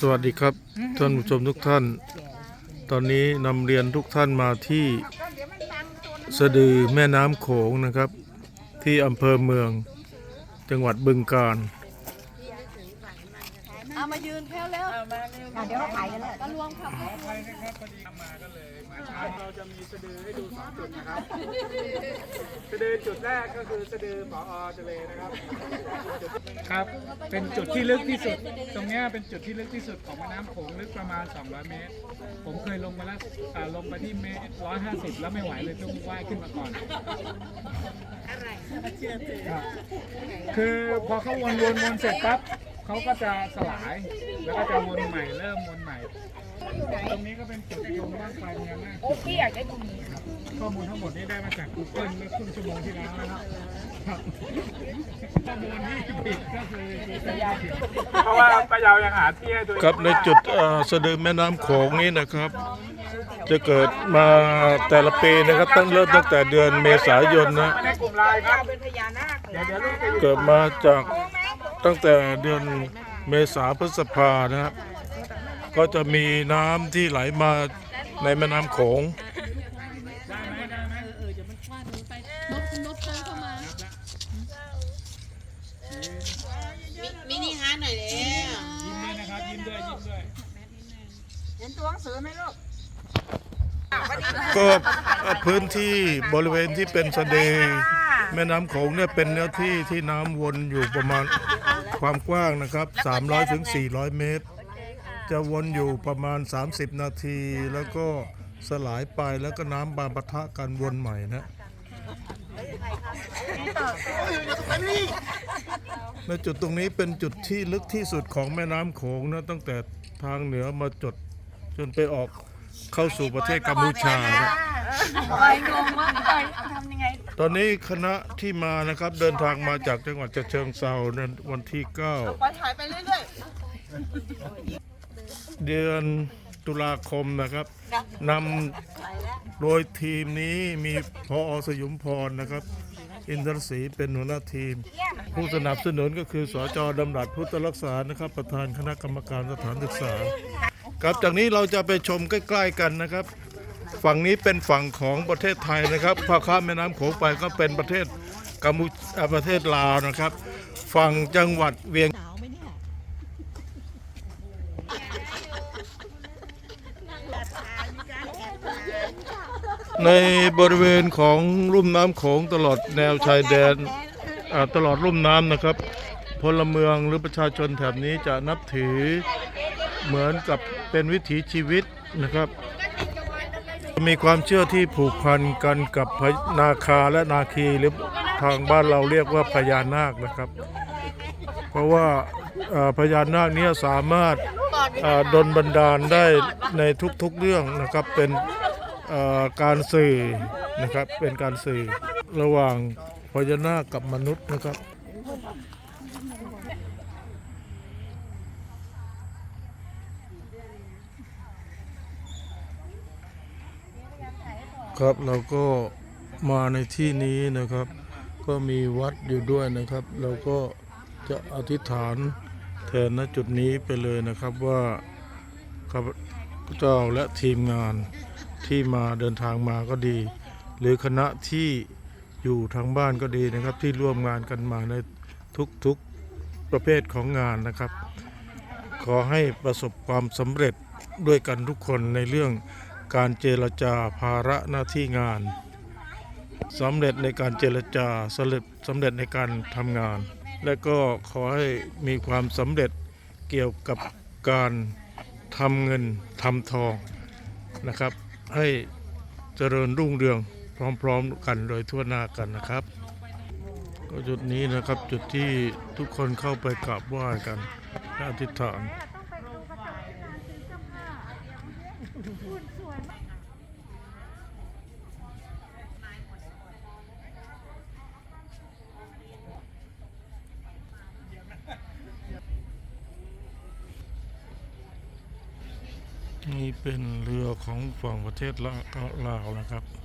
สวัสดีครับท่านผู้ชมทุกท่าน ตอนนี้นำเรียนทุกท่านมาที่สะดือแม่น้ำโขงนะครับ ที่อำเภอเมืองจังหวัดบึงกาฬ นแค่แล้วเดี๋ยวเขาถ่ายกันแล้วก็รวมค่ะเราจะมีสะดือให้ดูสองจุดนะครับสะดือจุดแรกก็คือสะดือปอทะเลนะครับครับเป็นจุดที่ลึกที่สุด ตรงเนี้ยเป็นจุดที่ลึกที่สุดของแม่น้ำโขงลึกประมาณ 200 เมตร ผมเคยลงมาแล้วอ่าลงไปที่เมตร150 แล้วไม่ไหวเลยต้องว่ายขึ้นมาก่อนครับคือพอเขาวนวนวนเสร็จปั๊บ เขาก็จะสลาย แล้วก็จะวนใหม่เริ่มวนใหม่ ตรงนี้ก็เป็นจุดชมบ้างไฟพญานาคโอ้พี่อยากได้ตรงนี้ครับข้อมูลทั้งหมดนี้ได้มาจาก Google เมื่อครึ่งชั่วโมงที่แล้วนะครับครับข้อมูลที่ผิดก็คือสัญญาผิดเพราะว่าปะเยายังหาที่ให้ตัวเองครับในจุดเอ่อสะดือแม่น้ำโขงนี้นะครับ จะเกิดมาแต่ละปีนะครับ ตั้งเริ่มตั้งแต่เดือนเมษายนนะในกลุ่มไลน์ครับเป็นพญานาคเดี๋ยวเดี๋ยวลูกจะอยู่เกิดมาจาก ตั้งแต่เดือนเมษาพฤษภานะครับก็จะมีน้ำที่ไหลมาในแม่น้ำโขงได้ไหมได้ไหนเดินเข้ามามินิฮาร์ดหน่อยเลยยิ้มด้วยนะครับ ยิ้มด้วย ยิ้มด้วย เห็นตัวหนังสือไหมลูก ก็พื้นที่บริเวณที่เป็นสะเดแม่น้ำโขงเนี่ยเป็นเนื้อที่ที่น้ำวนอยู่ประมาณ ความกว้างนะครับ 300ถึง400 เมตร จะวนอยู่ประมาณ 30 นาที แล้วก็สลายไปแล้วก็น้ำบานปะทะกันวนใหม่นะในจุดตรงนี้เป็นจุดที่ลึกที่สุดของแม่น้ำโขงนะตั้งแต่ทางเหนือมาจดจนไปออกเข้าสู่ประเทศกัมพูชานะ ปล่อยงงมากปล่อยทำยังไง ตอนนี้คณะที่มานะครับเดินทางมาจากจังหวัดฉะเชิงเซาในวันที่ปล่อยถ่ายไปเรื่อย9เดือนตุลาคมนะครับนำโดยทีมนี้มีพอสยุมพรนะครับ อินทรศรีเป็นหัวหน้าทีม ผู้สนับสนุนก็คือสจดำรัสพุทธรักษานะครับ ประธานคณะกรรมการสถานศึกษา ครับจากนี้เราจะไปชมใกล้ ๆ กันนะครับ ฝั่งนี้เป็นฝั่งของประเทศไทยนะครับพอข้ามแม่น้ำโขงไปก็เป็นประเทศกัมพูชาประเทศลาวนะครับ ฝั่งจังหวัดเวียงในบริเวณของลุ่มน้ำโขงตลอดแนวชายแดนตลอดลุ่มน้ำนะครับ พลเมืองหรือประชาชนแถบนี้จะนับถือเหมือนกับเป็นวิถีชีวิตนะครับ มีความเชื่อที่ผูกพันกันกับพญนาคาและนาคีหรือทางบ้านเราเรียกว่าพญานาคนะครับ เพราะว่าพญานาคเนี้สามารถดลบันดาลได้ในทุกๆเรื่องนะครับเป็นการสื่อนะครับเป็นการสื่อระหว่างพญานาคกับมนุษย์นะครับ ครับ เราก็มาในที่นี้นะครับ ก็มีวัดอยู่ด้วยนะครับ เราก็จะอธิษฐานแทนณจุดนี้ไปเลยนะครับว่าข้าพเจ้าและทีมงานที่มาเดินทางมาก็ดี หรือคณะที่อยู่ทางบ้านก็ดีนะครับ ที่ร่วมงานกันมาในทุกๆประเภทของงานนะครับ ขอให้ประสบความสำเร็จด้วยกันทุกคนในเรื่อง การเจรจาภาระหน้าที่งานสำเร็จในการเจรจาสำเร็จสำเร็จในการทำงาน และก็ขอให้มีความสำเร็จเกี่ยวกับการทำเงินทำทองนะครับ ให้เจริญรุ่งเรืองพร้อมๆกันโดยทั่วหน้ากันนะครับ ก็จุดนี้นะครับจุดที่ทุกคนเข้าไปกราบไหว้กันอธิษฐาน นี่เป็นเรือของฝั่งประเทศลาลาวนะครับ